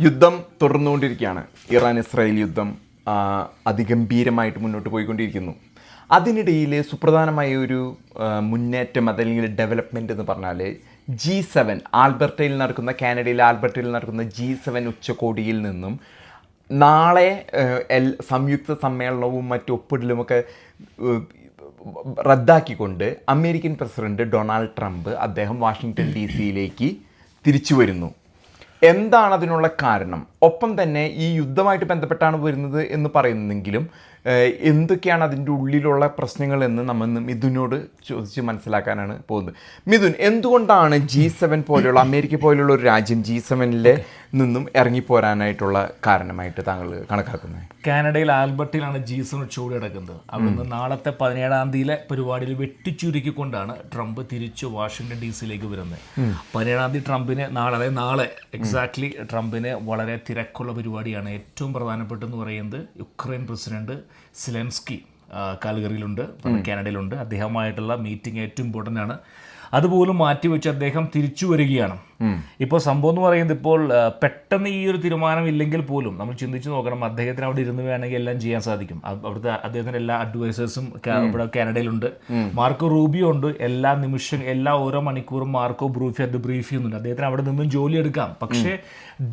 യുദ്ധം തുടർന്നുകൊണ്ടിരിക്കുകയാണ്. Iran Israel യുദ്ധം അതിഗംഭീരമായിട്ട് മുന്നോട്ട് പോയിക്കൊണ്ടിരിക്കുന്നു. അതിനിടയിൽ സുപ്രധാനമായ ഒരു മുന്നേറ്റം അതല്ലെങ്കിൽ ഡെവലപ്മെന്റ് എന്ന് പറഞ്ഞാൽ ജി സെവൻ ആൽബർട്ടയിൽ നടക്കുന്ന കാനഡയിൽ ആൽബർട്ടയിൽ നടക്കുന്ന ജി സെവൻ ഉച്ചകോടിയിൽ നിന്നും നാളെ എൽ സംയുക്ത സമ്മേളനവും മറ്റു ഒപ്പിടലുമൊക്കെ റദ്ദാക്കിക്കൊണ്ട് അമേരിക്കൻ പ്രസിഡന്റ് ഡൊണാൾഡ് ട്രംപ് അദ്ദേഹം വാഷിങ്ടൺ ഡി സിയിലേക്ക് തിരിച്ചു വരുന്നു. എന്താണ് അതിനുള്ള കാരണം? ഒപ്പം തന്നെ ഈ യുദ്ധമായിട്ട് ബന്ധപ്പെട്ടാണ് വരുന്നത് എന്ന് പറയുന്നെങ്കിലും എന്തൊക്കെയാണ് അതിന്റെ ഉള്ളിലുള്ള പ്രശ്നങ്ങൾ എന്ന് നമ്മൾ മിഥുനോട് ചോദിച്ച് മനസ്സിലാക്കാനാണ് പോകുന്നത്. മിഥുൻ എന്തുകൊണ്ടാണ് ജി സെവൻ പോലെയുള്ള അമേരിക്ക പോലെയുള്ള ഒരു രാജ്യം ജി സെവനിലെ നിന്നും ഇറങ്ങിപ്പോരാനായിട്ടുള്ള കാരണമായിട്ട് താങ്കൾ കണക്കാക്കുന്നത്? കാനഡയിൽ ആൽബർട്ടിലാണ് ജി സെവൻ ചൂട് കിടക്കുന്നത്. അവിടുന്ന് നാളത്തെ പതിനേഴാം തീയതിയിലെ പരിപാടിയിൽ വെട്ടിച്ചുരുക്കിക്കൊണ്ടാണ് ട്രംപ് തിരിച്ച് വാഷിംഗ്ടൺ ഡി സിയിലേക്ക് വരുന്നത്. പതിനേഴാം തീയതി ട്രംപിന് നാളെ അതായത് നാളെ എക്സാക്ട്ലി ട്രംപിനെ വളരെ തിരക്കുള്ള പരിപാടിയാണ്. ഏറ്റവും പ്രധാനപ്പെട്ടെന്ന് പറയുന്നത് യുക്രൈൻ പ്രസിഡന്റ് സിലൻസ്കി കാൽഗറിയിലുണ്ട് കാനഡയിലുണ്ട്. അദ്ദേഹമായിട്ടുള്ള മീറ്റിംഗ് ഏറ്റവും ഇമ്പോർട്ടന്റ് ആണ്. അതുപോലും മാറ്റിവെച്ച് അദ്ദേഹം തിരിച്ചു വരികയാണ്. ഇപ്പോൾ സംഭവം എന്ന് പറയുന്നത് ഇപ്പോൾ പെട്ടെന്ന് ഈ ഒരു തീരുമാനം ഇല്ലെങ്കിൽ പോലും നമ്മൾ ചിന്തിച്ചു നോക്കണം അദ്ദേഹത്തിന് അവിടെ ഇരുന്ന് വേണമെങ്കിൽ എല്ലാം ചെയ്യാൻ സാധിക്കും. അവിടുത്തെ അദ്ദേഹത്തിന്റെ എല്ലാ അഡ്വൈസേഴ്സും ഇവിടെ കാനഡയിലുണ്ട്. മാർക്കോ റൂബിയോ ഉണ്ട്. എല്ലാ നിമിഷം എല്ലാ ഓരോ മണിക്കൂറും മാർക്കോ ബ്രൂഫി അത് ബ്രീഫ് ചെയ്യുന്നുണ്ട്. അദ്ദേഹത്തിന് അവിടെ നിന്നും ജോലി എടുക്കാം. പക്ഷേ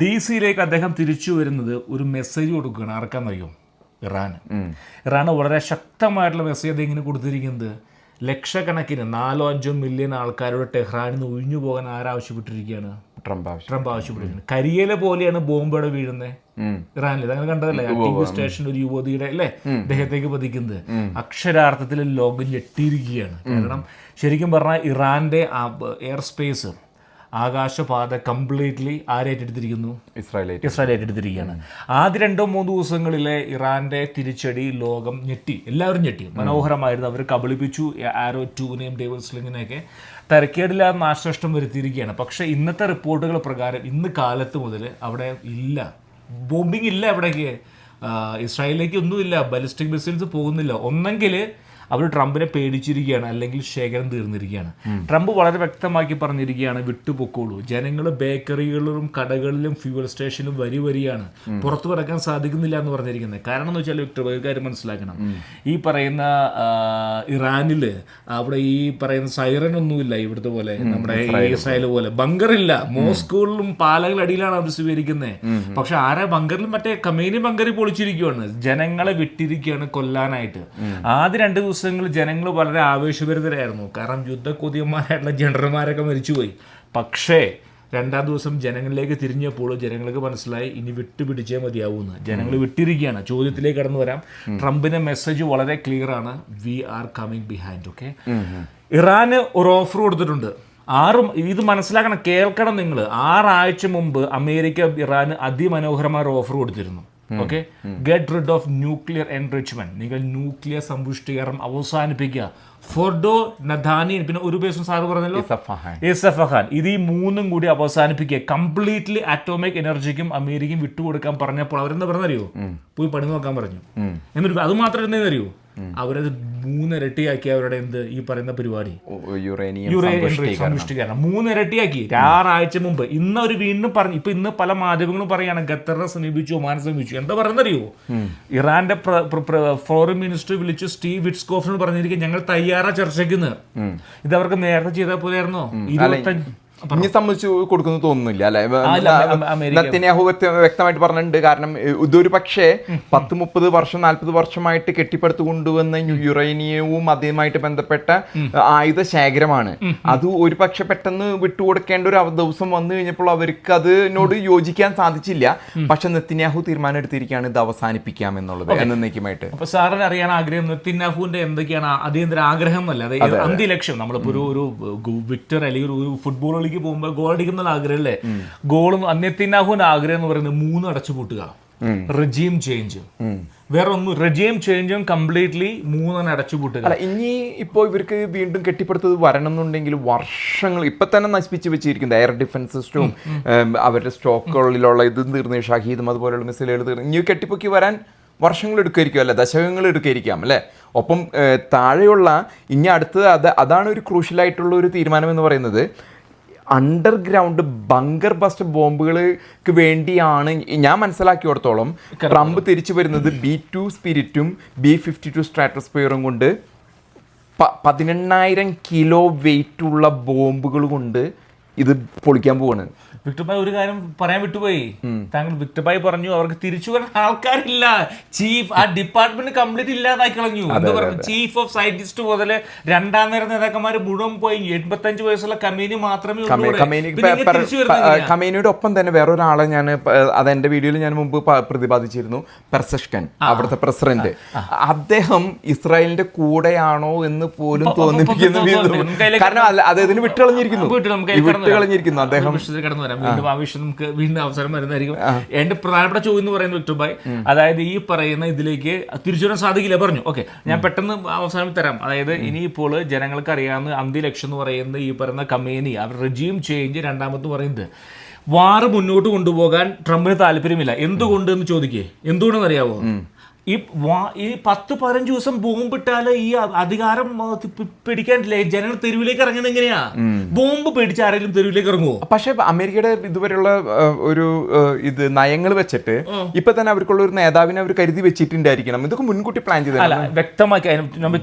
ഡി സിയിലേക്ക് അദ്ദേഹം തിരിച്ചു വരുന്നത് ഒരു മെസ്സേജ് കൊടുക്കുകയാണ്. ആർക്കാന്നറിയോ? ഇറാന്. ഇറാന് വളരെ ശക്തമായിട്ടുള്ള മെസ്സേജ് അദ്ദേഹം ഇങ്ങനെ കൊടുത്തിരിക്കുന്നത്. ലക്ഷക്കണക്കിന് നാലോ അഞ്ചോ മില്യൺ ആൾക്കാരോട് ടെഹ്റാനിൽ നിന്ന് ഒഴിഞ്ഞു പോകാൻ ആരാവശ്യപ്പെട്ടിരിക്കുകയാണ്? ട്രംപ് ട്രംപ് ആവശ്യപ്പെട്ടിരിക്കുന്നത് കരിയലെ പോലെയാണ് ബോംബോടെ വീഴുന്നത് ഇറാനിൽ. അങ്ങനെ കണ്ടതല്ലേ? ടി വി സ്റ്റേഷൻ ഒരു യുവതിയുടെ അല്ലേ? അദ്ദേഹത്തേക്ക് പതിക്കുന്നത്. അക്ഷരാർത്ഥത്തിൽ ലോകം ഞെട്ടിയിരിക്കുകയാണ്. കാരണം ശരിക്കും പറഞ്ഞാൽ ഇറാന്റെ എയർ സ്പേസ് ആകാശപാത കംപ്ലീറ്റ്ലി ആരേറ്റെടുത്തിരിക്കുന്നു? ഇസ്രായേലായിട്ട്. ഇസ്രായേൽ ഏറ്റെടുത്തിരിക്കുകയാണ് ആദ്യ രണ്ടോ മൂന്ന് ദിവസങ്ങളിലെ ഇറാന്റെ തിരിച്ചടി ലോകം ഞെട്ടി. എല്ലാവരും ഞെട്ടി. മനോഹരമായിരുന്നു. അവർ കബളിപ്പിച്ചു. ആരോ ടൂനെയും ഡേവിഡ് സ്ലിങ്ങിനെയൊക്കെ തരക്കേടില്ലാതെ നാശനഷ്ടം വരുത്തിയിരിക്കുകയാണ്. പക്ഷേ ഇന്നത്തെ റിപ്പോർട്ടുകൾ പ്രകാരം ഇന്ന് കാലത്ത് മുതൽ അവിടെ ഇല്ല. ബോംബിംഗ് ഇല്ല അവിടേക്ക്. ഇസ്രായേലിലേക്ക് ഒന്നുമില്ല. ബലിസ്റ്റിക് മിസൈൽസ് പോകുന്നില്ല. ഒന്നെങ്കിൽ അവർ ട്രംപിനെ പേടിച്ചിരിക്കുകയാണ് അല്ലെങ്കിൽ ശേഖരം തീർന്നിരിക്കുകയാണ്. ട്രംപ് വളരെ വ്യക്തമാക്കി പറഞ്ഞിരിക്കുകയാണ് വിട്ടുപൊക്കോളൂ. ജനങ്ങൾ ബേക്കറികളിലും കടകളിലും ഫ്യൂവൽ സ്റ്റേഷനിലും വരി വരിയാണ്. പുറത്തു കിടക്കാൻ സാധിക്കുന്നില്ല എന്ന് പറഞ്ഞിരിക്കുന്നത്. കാരണം എന്ന് വെച്ചാൽ വിക്ടർ ഒരു കാര്യം മനസ്സിലാക്കണം. ഈ പറയുന്ന ഇറാനിൽ ഇറാനിൽ അവിടെ ഈ പറയുന്ന സൈറൻ ഒന്നുമില്ല ഇവിടുത്തെ പോലെ നമ്മുടെ ഇസ്രായേൽ പോലെ. ബങ്കറില്ല. മോസ്കോളിലും പാലകളടിയിലാണ് അവർ സ്വീകരിക്കുന്നത് പക്ഷെ ആരാ ബങ്കറിലും മറ്റേ കമേനി ബങ്കറി പൊളിച്ചിരിക്കുകയാണ് ജനങ്ങളെ വിട്ടിരിക്കുകയാണ് കൊല്ലാനായിട്ട്. ആദ്യ രണ്ട് ദിവസങ്ങൾ ജനങ്ങൾ വളരെ ആവേശഭരിതരായിരുന്നു. കാരണം യുദ്ധക്കൊതിയന്മാരായിട്ടുള്ള ജനറൽമാരൊക്കെ മരിച്ചുപോയി. പക്ഷേ രണ്ടാം ദിവസം ജനങ്ങളിലേക്ക് തിരിഞ്ഞപ്പോൾ ജനങ്ങൾക്ക് മനസ്സിലായി ഇനി വിട്ടുപിടിച്ചേ മതിയാവൂന്ന്. ജനങ്ങൾ വിട്ടിരിക്കുകയാണ്. ചോദ്യത്തിലേക്ക് കടന്നു വരാം. ട്രംപിന്റെ മെസ്സേജ് വളരെ ക്ലിയർ ആണ്. We are coming behind okay ഇറാന് ഒരു ഓഫർ കൊടുത്തിട്ടുണ്ട്. ആറും ഇത് മനസ്സിലാക്കണം കേൾക്കണം നിങ്ങൾ. ആറാഴ്ച മുമ്പ് അമേരിക്ക ഇറാന് അതിമനോഹരമായ ഒരു ഓഫർ കൊടുത്തിരുന്നു. Okay get rid of nuclear enrichment നിങ്ങൾ ന്യൂക്ലിയർ സമ്പുഷ്ടീകരണം അവസാനിപ്പിക്കുക. ഫോർഡോ നദാനി പിന്നെ ഒരു പേഴ്സൺ സാറ് പറഞ്ഞല്ലോ? സഫഹാൻ ഇസഫഹാൻ ഇത് ഈ മൂന്നും കൂടി അവസാനിപ്പിക്കുക. കംപ്ലീറ്റ്ലി ആറ്റോമിക് എനർജിക്കും അമേരിക്കയും വിട്ടുകൊടുക്കാൻ പറഞ്ഞപ്പോൾ അവരെന്താ പറഞ്ഞറിയോ പോയി പണി നോക്കാൻ പറഞ്ഞു. എന്നിട്ട് അത് മാത്രം എന്താ അറിയോ അവരത് മൂന്നിരട്ടിയാക്കി അവരുടെ എന്ത് ഈ പറയുന്ന പരിപാടി? യുറേനിയം സമ്പുഷ്ടീകരണം മൂന്നിരട്ടിയാക്കി. ആറാഴ്ച മുമ്പ്. ഇന്ന് അവർ വീണ്ടും പറഞ്ഞു. ഇപ്പൊ ഇന്ന് പല മാധ്യമങ്ങളും പറയാണ് ഖത്തറിനെ സമീപിച്ചു ഒമാനെ സമീപിച്ചു. എന്താ പറയുന്നറിയോ? ഇറാന്റെ ഫോറിൻ മിനിസ്റ്റർ വിളിച്ചു സ്റ്റീവ് വിറ്റ്സ്കോഫിനോട് പറഞ്ഞിരിക്കും ഞങ്ങൾ തയ്യാറാ ചർച്ചയ്ക്ക് ഇത് അവർക്ക് നേരത്തെ ചെയ്താൽ പോലെയായിരുന്നോ? ഇരുപത്തഞ്ച് ഇനി സംബന്ധിച്ച് കൊടുക്കുന്നു തോന്നുന്നില്ല അല്ലെ? അല്ല, നത്തിന്യാഹു വ്യക്തമായിട്ട് പറഞ്ഞിട്ടുണ്ട്. കാരണം ഇതൊരു പക്ഷേ പത്ത് മുപ്പത് വർഷം നാൽപ്പത് വർഷമായിട്ട് കെട്ടിപ്പടുത്തു കൊണ്ടുവന്ന യുറേനിയവും അതുമായിട്ട് ബന്ധപ്പെട്ട ആയുധ ശേഖരമാണ്. അത് ഒരു പക്ഷെ പെട്ടെന്ന് വിട്ടുകൊടുക്കേണ്ട ഒരു ദിവസം വന്നു കഴിഞ്ഞപ്പോൾ അവർക്ക് അതിനോട് യോജിക്കാൻ സാധിച്ചില്ല. പക്ഷെ നെത്തിനാഹു തീരുമാനം എടുത്തിരിക്കുകയാണ് ഇത് അവസാനിപ്പിക്കാം എന്നുള്ളത് എന്നേക്കുമായിട്ട് അപ്പൊ സാറിന് അറിയാൻ ആഗ്രഹം നെത്തിനാഹുവിന്റെ എന്തൊക്കെയാണ് അടിയന്തര ആഗ്രഹം എന്നല്ല? അത് അന്ത്യലക്ഷ്യം. നമ്മളിപ്പോ ഒരു ഒരു വിക്ടർ അല്ലെങ്കിൽ ഒരു ഫുട്ബോൾ കളിക്ക് പോകുമ്പോൾ ഗോൾ അടിക്കുന്ന ആഗ്രഹം അല്ലേ? ഗോളും അന്യത്തിനാഹുവിന്റെ ആഗ്രഹം എന്ന് പറയുന്നത് മൂന്ന് അടച്ചുപൂട്ടുക. Regime change. വേറെ ഒന്നും റെജീം ചേഞ്ചും കംപ്ലീറ്റ്ലി മൂന്നെണ്ണം അടച്ചുപൂട്ടുക. അല്ല ഇനി ഇപ്പോൾ ഇവർക്ക് വീണ്ടും കെട്ടിപ്പടുത്തത് വരണം എന്നുണ്ടെങ്കിൽ വർഷങ്ങൾ ഇപ്പൊ തന്നെ നശിപ്പിച്ച് വെച്ചിരിക്കുന്നത് എയർ ഡിഫൻസ് സിസ്റ്റവും അവരുടെ സ്റ്റോക്കുകളിലുള്ള ഇത് തീർന്ന് ഷഹീദും അതുപോലെയുള്ള മിസൈലുകൾ തീർന്ന് ഇനി കെട്ടിപ്പൊക്കി വരാൻ വർഷങ്ങൾ എടുക്കുമായിരിക്കും അല്ലെ? ദശകങ്ങൾ എടുക്കുമായിരിക്കാം അല്ലേ? ഒപ്പം താഴെയുള്ള ഇനി അടുത്തത് അത് അതാണ് ഒരു ക്രൂഷ്യലായിട്ടുള്ള ഒരു തീരുമാനം എന്ന് പറയുന്നത്. അണ്ടർഗ്രൗണ്ട് ബങ്കർ ബസ്റ്റ് ബോംബുകൾക്ക് വേണ്ടിയാണ് ഞാൻ മനസ്സിലാക്കിയോടത്തോളം ട്രംപ് തിരിച്ചു വരുന്നത് ബി ടു സ്പിരിറ്റും ബി ഫിഫ്റ്റി ടു സ്ട്രാറ്റോസ്ഫിയറും കൊണ്ട് പ- പതിനെണ്ണായിരം കിലോ വെയിറ്റ് ഉള്ള ബോംബുകൾ കൊണ്ട് ഇത് പൊളിക്കാൻ പോവാണ്. വിക്ടർ ഭായ് ഒരു കാര്യം പറയാൻ വിട്ടുപോയി. താങ്കൾ വിക്ടർ ഭായ് പറഞ്ഞു അവർക്ക് തിരിച്ചു വരാൻ ആൾക്കാരില്ല. ചീഫ് ആ ഡിപ്പാർട്ട്മെന്റ് കംപ്ലീറ്റ് ഇല്ലാതാക്കി കളഞ്ഞു എന്ന് പറഞ്ഞു? ചീഫ് ഓഫ് സയന്റിസ്റ്റ് മുതൽ രണ്ടാം നേരം നേതാക്കന്മാർ മുഴുവൻ പോയി. എൺപത്തഞ്ച് വയസ്സുള്ള കമേനി മാത്രമേ? കമേനിയുടെ ഒപ്പം തന്നെ വേറൊരാളെ ഞാൻ അത് എന്റെ വീഡിയോയിൽ ഞാൻ മുമ്പ് പ്രതിപാദിച്ചിരുന്നു. പെർസഷ്കൻ അവിടുത്തെ പ്രസിഡന്റ്. അദ്ദേഹം ഇസ്രായേലിന്റെ കൂടെയാണോ എന്ന് പോലും തോന്നിപ്പിക്കുന്ന കാരണം അദ്ദേഹത്തിന് വിട്ടുകളഞ്ഞിരിക്കുന്നു വിട്ട് വിട്ടുകളഞ്ഞിരിക്കുന്നു അദ്ദേഹം. വിഷയത്തിൽ കടന്നു വരാം. വീണ്ടും ആ വിഷയം നമുക്ക് വീണ്ടും അവസരം വരുന്നതായിരിക്കും. എന്റെ പ്രധാനപ്പെട്ട ചോദ്യം എന്ന് പറയുന്നത് വിക്ടർ അതായത് ഈ പറയുന്ന ഇതിലേക്ക് തിരിച്ചു വരാൻ സാധിക്കില്ല. പറഞ്ഞു. ഓക്കെ. ഞാൻ പെട്ടെന്ന് അവസാനം തരാം. അതായത് ഇനിയിപ്പോൾ ജനങ്ങൾക്ക് അറിയാവുന്ന അന്തി അന്ത്യലക്ഷ്യം എന്ന് പറയുന്ന ഈ പറയുന്ന കമേനി അവർ റെജീം ചേഞ്ച് രണ്ടാമത് പറയുന്നത് വാറ് മുന്നോട്ട് കൊണ്ടുപോകാൻ ട്രംപിന് താല്പര്യമില്ല. എന്തുകൊണ്ട് എന്ന് ചോദിക്കേ? എന്തുകൊണ്ടെന്ന് അറിയാവോ? ഈ വാ- ഈ പത്ത് പതിനഞ്ച് ദിവസം ബോംബിട്ടാൽ ഈ അധികാരം പിടിക്കാൻ ജനങ്ങൾ തെരുവിലേക്ക് ഇറങ്ങുന്നത് എങ്ങനെയാ? ബോംബ് പേടിച്ച് ആരെങ്കിലും തെരുവിലേക്ക് ഇറങ്ങുമോ പക്ഷെ അമേരിക്കയുടെ ഇതുവരെയുള്ള ഒരു ഇത് നയങ്ങൾ വെച്ചിട്ട് ഇപ്പൊ തന്നെ അവർക്കുള്ള ഒരു നേതാവിനെ അവർ കരുതി വെച്ചിട്ടുണ്ടായിരിക്കണം. ഇതൊക്കെ മുൻകൂട്ടി പ്ലാൻ ചെയ്ത വ്യക്തമാക്കി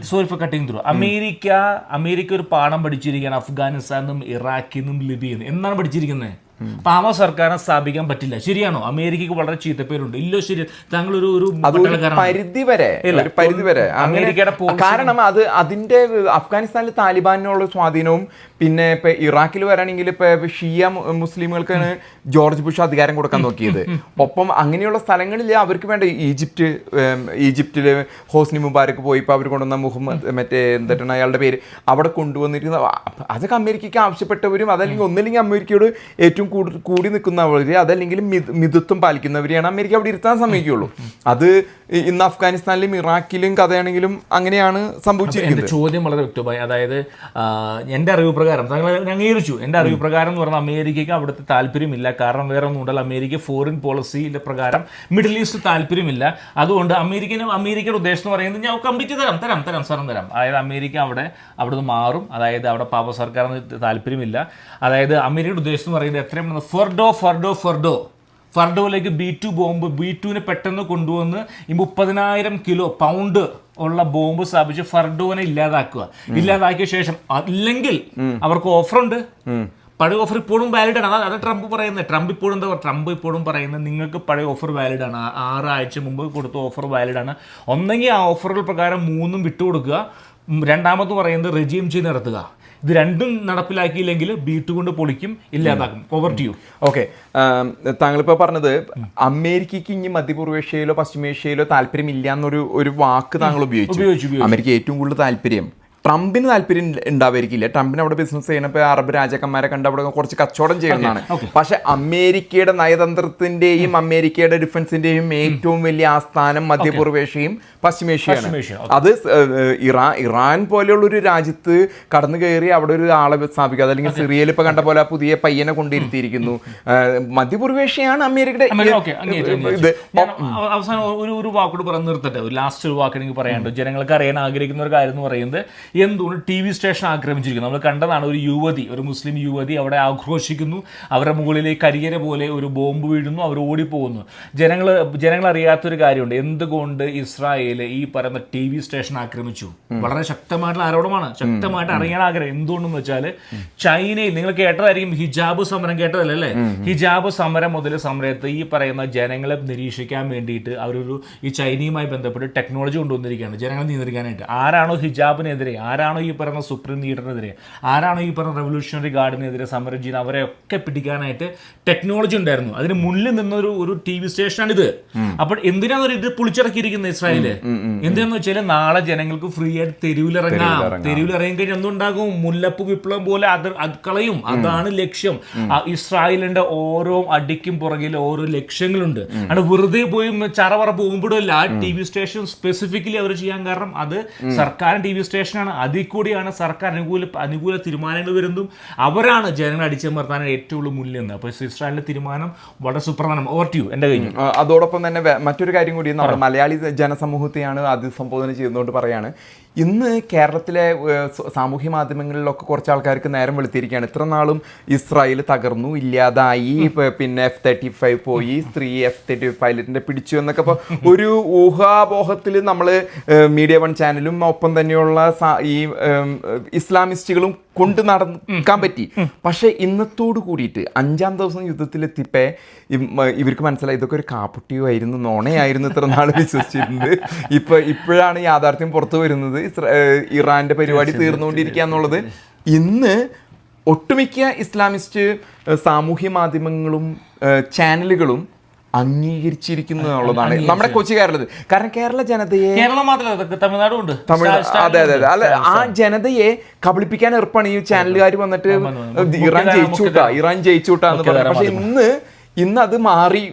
sorry for cutting through America America ഒരു പാഠം പഠിച്ചിരിക്കുകയാണ്. അഫ്ഗാനിസ്ഥാനും ഇറാഖിൽ നിന്നും ലിബിയിൽ നിന്നും. എന്നാണ് പഠിച്ചിരിക്കുന്നത്? പാവ സർക്കാരിനെ സ്ഥാപിക്കാൻ പറ്റില്ല. ശരിയാണോ? അമേരിക്കക്ക് വളരെ ചീത്തപ്പേരുണ്ട്. ഇല്ലോ ശരി താങ്കൾ ഒരു ഒരു പരിധി വരെ പരിധി വരെ. അമേരിക്കയുടെ കാരണം അത് അതിന്റെ അഫ്ഗാനിസ്ഥാനിൽ താലിബാനിനുള്ള സ്വാധീനവും പിന്നെ ഇപ്പൊ ഇറാഖിൽ വരാണെങ്കിൽ ഇപ്പൊ ഷിയ മുസ്ലിമുകൾക്കാണ് ജോർജ് ബുഷ് അധികാരം കൊടുക്കാൻ നോക്കിയത്. ഒപ്പം അങ്ങനെയുള്ള സ്ഥലങ്ങളിൽ അവർക്ക് വേണ്ട. ഈജിപ്റ്റ് ഉം, ഈജിപ്തിൽ ഹോസ്നി മുബാരക്ക് പോയി ഇപ്പൊ അവർ കൊണ്ടുവന്ന മുഹമ്മദ് മറ്റേ എന്താണ് അയാളുടെ പേര് അവിടെ കൊണ്ടുവന്നിരിക്കുന്ന അതൊക്കെ അമേരിക്കയ്ക്ക് ആവശ്യപ്പെട്ടവരും അതല്ലെങ്കിൽ ഒന്നില്ലെങ്കിൽ അമേരിക്കയോട് ഏറ്റവും കൂടി നിൽക്കുന്നവര് അതല്ലെങ്കിൽ മിത- മിതത്വം പാലിക്കുന്നവരെയാണ് അമേരിക്ക അവിടെ ഇരുത്താൻ സമ്മതിക്കുള്ളൂ അത് ഇന്ന് അഫ്ഗാനിസ്ഥാനിലും ഇറാഖിലും കഥയാണെങ്കിലും അങ്ങനെയാണ് എന്റെ സംഭവിച്ചിരിക്കുന്നത്. ചോദ്യം വളരെ വ്യക്തമായി അതായത് എന്റെ എന്റെ അറിവ് പ്രകാരം താങ്കൾ അംഗീകരിച്ചു. എന്റെ അറിവ് പ്രകാരം എന്ന് പറഞ്ഞാൽ അമേരിക്കയ്ക്ക് അവിടുത്തെ താല്പര്യമില്ല. കാരണം വേറെ ഒന്നും ഉണ്ടല്ല അമേരിക്ക ഫോറിൻ പോളിസിയിലെ പ്രകാരം മിഡിൽ ഈസ്റ്റ് താല്പര്യമില്ല. അതുകൊണ്ട് അമേരിക്കന് അമേരിക്കയുടെ ഉദ്ദേശം എന്ന് പറയുന്നത് ഞാൻ കമ്പിറ്റ് തരാം തരാം തരാം സാറും തരാം. അതായത് അമേരിക്ക അവിടെ അവിടെ നിന്ന് മാറും. അതായത് അവിടെ പാപ സർക്കാരിന് താല്പര്യമില്ല. അതായത് അമേരിക്കയുടെ ഉദ്ദേശം എന്ന് പറയുന്നത് എത്രയും ഫെർഡോ ഫെർഡോ ഫെർഡോ ഫർഡോയിലേക്ക് ബി ടു ബോംബ് ബി ടുവിനെ പെട്ടെന്ന് കൊണ്ടുവന്ന് ഈ മുപ്പതിനായിരം കിലോ പൗണ്ട് ഉള്ള ബോംബ് സ്ഥാപിച്ച് ഫർഡോനെ ഇല്ലാതാക്കുക. ഇല്ലാതാക്കിയ ശേഷം അല്ലെങ്കിൽ അവർക്ക് ഓഫറുണ്ട്. പഴയ ഓഫർ ഇപ്പോഴും വാലിഡ് ആണ്. അതാ- അതാണ് ട്രംപ് പറയുന്നത്. ട്രംപ് ഇപ്പോഴും എന്താ പറയുക ട്രംപ് ഇപ്പോഴും പറയുന്നത് നിങ്ങൾക്ക് പഴയ ഓഫർ വാലിഡ് ആണ്. ആറാഴ്ച മുമ്പ് കൊടുത്ത ഓഫർ വാലിഡ് ആണ്. ഒന്നെങ്കിൽ ആ ഓഫറുകൾ പ്രകാരം മൂന്നും വിട്ടുകൊടുക്കുക. രണ്ടാമത് പറയുന്നത് റെജീം ചെയ്ത് നടത്തുക. ഇത് രണ്ടും നടപ്പിലാക്കിയില്ലെങ്കിൽ ബീട്ട് കൊണ്ട് പൊളിക്കും ഇല്ലാതാക്കും. ഓവർ ടു യു ഓക്കെ താങ്കളിപ്പോൾ പറഞ്ഞത് അമേരിക്കയ്ക്ക് ഇനി മധ്യപൂർവേഷ്യയിലോ പശ്ചിമേഷ്യയിലോ താല്പര്യം ഇല്ല എന്നൊരു ഒരു വാക്ക് താങ്കൾ ഉപയോഗിച്ചു. അമേരിക്ക ഏറ്റവും കൂടുതൽ താല്പര്യം. ട്രംപിന് താല്പര്യം ഉണ്ടാവായിരിക്കില്ല ട്രംപിന് അവിടെ ബിസിനസ് ചെയ്യണപ്പോൾ അറബ് രാജാക്കന്മാരെ കണ്ട് അവിടെ കുറച്ച് കച്ചവടം ചെയ്യുന്നതാണ്. പക്ഷെ അമേരിക്കയുടെ നയതന്ത്രത്തിന്റെയും അമേരിക്കയുടെ ഡിഫൻസിന്റെയും ഏറ്റവും വലിയ ആസ്ഥാനം മധ്യപൂർവേഷ്യയും പശ്ചിമേഷ്യയാണ്. അത് ഇറാൻ ഇറാൻ പോലെയുള്ള ഒരു രാജ്യത്ത് കടന്നു കയറി അവിടെ ഒരു ആളെ സ്ഥാപിക്കുക. അതല്ലെങ്കിൽ സിറിയയിൽ ഇപ്പൊ കണ്ട പോലെ പുതിയ പയ്യനെ കൊണ്ടിരുത്തിയിരിക്കുന്നു. മധ്യപൂർവേഷ്യയാണ് അമേരിക്കയുടെ ഇത്. അവസാനം ഒരു ഒരു വാക്കോട് പറഞ്ഞു നിർത്തട്ടെ. ലാസ്റ്റ് ഒരു വാക്ക് എനിക്ക് പറയാനുണ്ട്. ജനങ്ങൾക്ക് അറിയാൻ ആഗ്രഹിക്കുന്ന ഒരു കാര്യം എന്ന് പറയുന്നത് എന്തുകൊണ്ട് ടി വി സ്റ്റേഷൻ ആക്രമിച്ചിരിക്കുന്നു? നമ്മൾ കണ്ടതാണ് ഒരു യുവതി ഒരു മുസ്ലിം യുവതി അവിടെ ആഘോഷിക്കുന്നു. അവരുടെ മുകളിലെ കരിയര പോലെ ഒരു ബോംബ് വീഴുന്നു അവർ ഓടിപ്പോകുന്നു. ജനങ്ങൾ ജനങ്ങൾ അറിയാത്തൊരു കാര്യമുണ്ട്. എന്തുകൊണ്ട് ഇസ്രായേൽ ഈ പറയുന്ന ടി വി സ്റ്റേഷൻ ആക്രമിച്ചു? വളരെ ശക്തമായിട്ടുള്ള ആരോപണമാണ്. ശക്തമായിട്ട് അറിയാൻ ആഗ്രഹം. എന്തുകൊണ്ടെന്ന് വെച്ചാൽ ചൈനയിൽ നിങ്ങൾ കേട്ടതായിരിക്കും ഹിജാബ് സമരം കേട്ടതല്ലേ അല്ലേ? ഹിജാബ് സമരം മുതൽ സമരത്ത് ഈ പറയുന്ന ജനങ്ങളെ നിരീക്ഷിക്കാൻ വേണ്ടിയിട്ട് അവരൊരു ഈ ചൈനയുമായി ബന്ധപ്പെട്ട് ടെക്നോളജി കൊണ്ടുവന്നിരിക്കുകയാണ്. ജനങ്ങളെ നിയന്ത്രിക്കാനായിട്ട്. ആരാണോ ഹിജാബിനെതിരെ ആരാണോ ഈ പറയുന്ന സുപ്രീം ലീഡറിനെതിരെ ആരാണോ ഈ പറഞ്ഞ റെവല്യൂഷണറി ഗാർഡിനെതിരെ സമരം ചെയ്യുന്ന അവരെ ഒക്കെ പിടിക്കാനായിട്ട് ടെക്നോളജി ഉണ്ടായിരുന്നു. അതിന് മുന്നിൽ നിന്നൊരു ഒരു ടി വി സ്റ്റേഷനാണിത് അപ്പോൾ എന്തിനാണ് ഒരു ഇത് പൊളിച്ചിറക്കിയിരിക്കുന്നത് ഇസ്രായേൽ എന്തിനാന്ന് വെച്ചാൽ നാളെ ജനങ്ങൾക്ക് ഫ്രീ ആയിട്ട് തെരുവിലിറങ്ങാം. തെരുവിലിറങ്ങി കഴിഞ്ഞാൽ എന്തുണ്ടാകും? മുല്ലപ്പ് വിപ്ലവം പോലെ അത് അക്കളയും അതാണ് ലക്ഷ്യം. ഇസ്രായേലിന്റെ ഓരോ അടിക്കും പുറകിൽ ഓരോ ലക്ഷ്യങ്ങളുണ്ട്. ആണ് വെറുതെ പോയി ചറവറ പോകുമ്പോഴല്ല. ആ ടി വി സ്റ്റേഷൻ സ്പെസിഫിക്കലി അവർ ചെയ്യാൻ കാരണം അത് സർക്കാർ ടി വി സ്റ്റേഷനാണ് അതിൽ കൂടിയാണ് സർക്കാർ അനുകൂല അനുകൂല തീരുമാനങ്ങൾ വരുന്നതും. അവരാണ് ജനങ്ങൾ അടിച്ചമർത്താൻ ഏറ്റവും കൂടുതൽ മുന്നിൽ അപ്പോൾ ഇസ്രായേലിന്റെ തീരുമാനം വളരെ സുപ്രധാനം. ഓവർ ടു എന്റെ കഴിഞ്ഞു അതോടൊപ്പം തന്നെ മറ്റൊരു കാര്യം കൂടി നമ്മുടെ മലയാളി ജനസമൂഹത്തെയാണ് അഭിസംബോധന ചെയ്യുന്നതുകൊണ്ട് പറയാണ്. ഇന്ന് കേരളത്തിലെ സാമൂഹ്യ മാധ്യമങ്ങളിലൊക്കെ കുറച്ച് ആൾക്കാർക്ക് നേരം വെളുത്തിരിക്കുകയാണ്. ഇത്ര നാളും ഇസ്രായേൽ തകർന്നു ഇല്ലാതായി പിന്നെ എഫ് തേർട്ടി ഫൈവ് പോയി സ്ത്രീ എഫ് തേർട്ടി ഫൈവ് പൈലറ്റിന്റെ പിടിച്ചു എന്നൊക്കെ. ഇപ്പോൾ ഒരു ഊഹാപോഹത്തിൽ നമ്മൾ മീഡിയ വൺ ചാനലും ഒപ്പം തന്നെയുള്ള ഈ ഇസ്ലാമിസ്റ്റുകളും കൊണ്ട് നടക്കാൻ പറ്റി. പക്ഷെ ഇന്നത്തോട് കൂടിയിട്ട് അഞ്ചാം ദിവസം യുദ്ധത്തിലെത്തിപ്പേ ഇവർക്ക് മനസ്സിലായി ഇതൊക്കെ ഒരു കാപ്പുട്ടിയോ ആയിരുന്നു നോണയായിരുന്നു ഇത്ര നാൾ വിശ്വസിച്ചിരുന്നത്. ഇപ്പൊ ഇപ്പോഴാണ് യാഥാർത്ഥ്യം പുറത്തു വരുന്നത്. ഇറാന്റെ പരിപാടി തീർന്നുകൊണ്ടിരിക്കുക എന്നുള്ളത്. ഇന്ന് ഒട്ടുമിക്ക ഇസ്ലാമിസ്റ്റ് സാമൂഹ്യ മാധ്യമങ്ങളും ചാനലുകളും അംഗീകരിച്ചിരിക്കുന്നു എന്നുള്ളതാണ് നമ്മുടെ കൊച്ചി കേരളത്തിൽ. കാരണം കേരള ജനതയെ കേരളം മാത്രമല്ല തമിഴ്നാടും ഉണ്ട് അതെ അതെ അതെ. അല്ല ആ ജനതയെ കബളിപ്പിക്കാൻ എളുപ്പമാണ് ഈ ചാനലുകാർ വന്നിട്ട് ഇറാൻ ജയിച്ചുട്ടാ ഇറാൻ ജയിച്ചു എന്ന് പറയുന്നത് പക്ഷെ ഇന്ന് ഇന്ന് അത് മാറി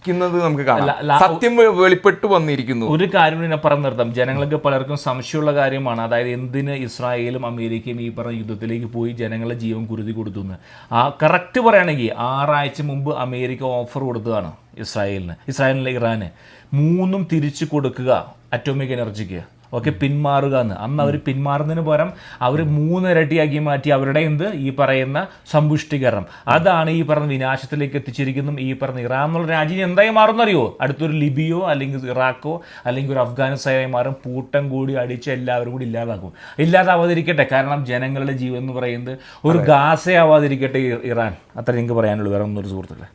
ഇരിക്കുന്നത് നമുക്ക് കാണാം. സത്യം വെളിപ്പെട്ടു വന്നിരിക്കുന്നു. ഒരു കാര്യം ഞാൻ പറഞ്ഞു നിർത്താം. ജനങ്ങൾക്ക് പലർക്കും സംശയമുള്ള കാര്യമാണ്. അതായത് എന്തിന് ഇസ്രായേലും അമേരിക്കയും ഈ പറഞ്ഞ യുദ്ധത്തിലേക്ക് പോയി ജനങ്ങളെ ജീവൻ കുരുതി കൊടുത്തു എന്ന് ആ കറക്റ്റ് പറയുകയാണെങ്കിൽ ആറാഴ്ച മുമ്പ് അമേരിക്ക ഓഫർ കൊടുത്തതാണ് ഇസ്രായേലിന് ഇസ്രായേലിന് ഇറാന്. മൂന്നും തിരിച്ചു കൊടുക്കുക അറ്റോമിക് എനർജിക്ക് ഓക്കെ പിന്മാറുക എന്ന്. അന്ന് അവർ പിന്മാറുന്നതിന് പകരം അവർ മൂന്നിരട്ടിയാക്കി മാറ്റി അവരുടെ എന്ത്? ഈ പറയുന്ന സമ്പുഷ്ടീകരണം. അതാണ് ഈ പറഞ്ഞ വിനാശത്തിലേക്ക് എത്തിച്ചിരിക്കുന്നതും ഈ പറഞ്ഞ ഇറാൻ എന്നുള്ള രാജ്യം എന്തായി മാറുന്നറിയോ അടുത്തൊരു ലിബിയോ അല്ലെങ്കിൽ ഇറാഖോ അല്ലെങ്കിൽ ഒരു അഫ്ഗാനിസ്ഥാനായി മാറും പൂട്ടം കൂടി അടിച്ച് എല്ലാവരും കൂടി ഇല്ലാതാക്കും. ഇല്ലാതാവാതിരിക്കട്ടെ കാരണം ജനങ്ങളുടെ ജീവൻ എന്ന് പറയുന്നത് ഒരു ഗാസയാവാതിരിക്കട്ടെ ഇറാൻ. അത്ര എനിക്ക് പറയാനുള്ളൂ. വേറെ ഒന്നും ഒരു സുഹൃത്തുക്കളെ.